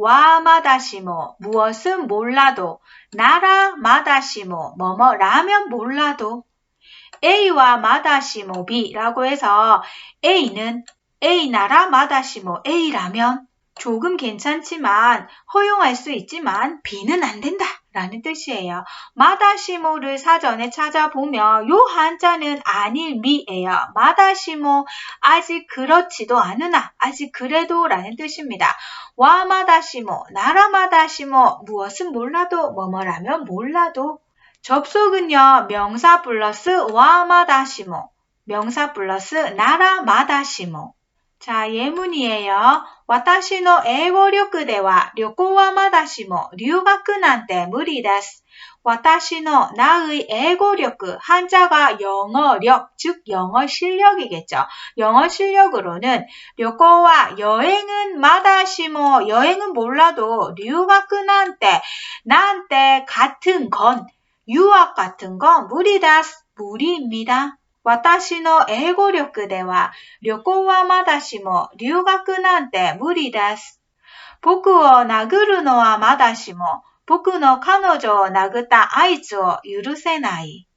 와마다시모 무엇은 몰라도 나라 마다시모 뭐뭐라면 몰라도 A와 마다시모 B라고 해서 A는 A 나라 마다시모 A라면 조금 괜찮지만 허용할 수 있지만 B는 안 된다 라는 뜻이에요. 마다시모를 사전에 찾아보면 요 한자는 아닐 미예요. 마다시모 아직 그렇지도 않으나 아직 그래도 라는 뜻입니다. 와마다시모 나라마다시모 무엇은 몰라도 뭐뭐라면 몰라도 접속은요 명사 플러스 와마다시모 명사 플러스 나라마다시모 자, 예문이에요. 私の 英語力では 旅行はまだしも 留学なんて 무리です. 私の 나의 英語力 한자가 영어력, 즉 영어 실력이겠죠. 영어 실력으로는旅行와 여행은 마다시모 여행은 몰라도 留学なんて 나한테 같은 건 유학 같은 건 무리다스 무리입니다. 私の英語力では旅行はまだしも留学なんて無理です。僕を殴るのはまだしも僕の彼女を殴ったあいつを許せない。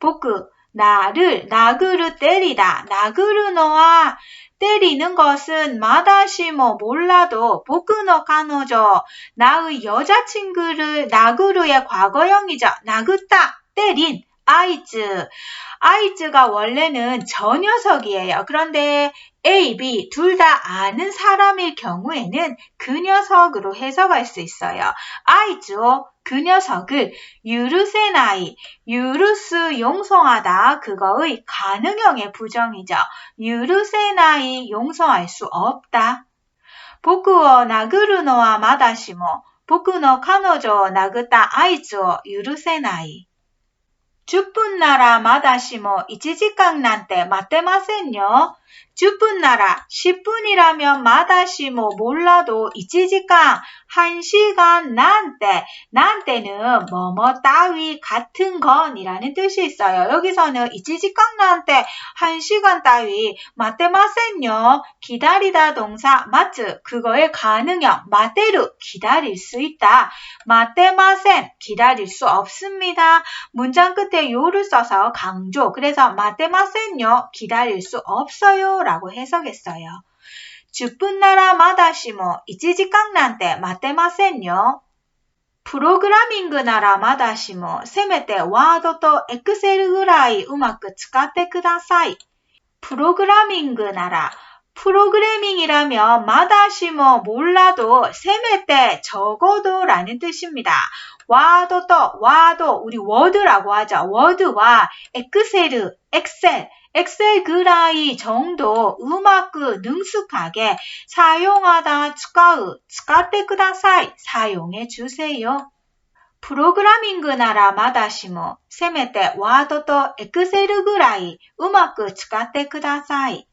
僕、나를나그르때리다나그르노와때리는것은마다시모몰라도복노카노죠나의여자친구를나그르의과거형이죠나그다때린 아이즈. 아이즈가 원래는 저 녀석이에요. 그런데 A, B 둘 다 아는 사람일 경우에는 그 녀석으로 해석할 수 있어요. 아이즈오 그 녀석을 유르세나이, 유르스 용서하다 그거의 가능형의 부정이죠. 유르세나이 용서할 수 없다. 보쿠오 나그르노와 마다시모, 보쿠노 카노조 나그타 아이즈오 유르세나이. 10分ならまだしも1時間なんて待てませんよ。 10분 나라 10분이라면 마다시모 몰라도 1시간, 1시간 난때, 난때는 뭐뭐 따위 같은 건이라는 뜻이 있어요. 여기서는 1시간 난때 1시간 따위 마테마센요. 기다리다 동사 마츠 그거의 가능형 마테루 기다릴 수 있다. 마테마센 기다릴 수 없습니다. 문장 끝에 요를 써서 강조. 그래서 마테마센요 기다릴 수 없어요. 라고 해석했어요. 10분 나라 마다시모 1時間なんて 待てませんよ. 프로그래밍 나라 마다시모 せめて 와드 と 엑셀 ぐらいうまく使ってください. 프로그래밍 나라 프로그래밍이라면 마다시모 몰라도 세메때 적어도 라는 뜻입니다. 와도 또 와도 우리 워드라고 하죠. 워드와 엑셀, 엑셀 엑셀 그라이 정도 음악 능숙하게 사용하다 使う使ってください 사용해 주세요. 프로그래밍 나라 마다시모 せめてワードとエクセルぐらいうまく使ってください。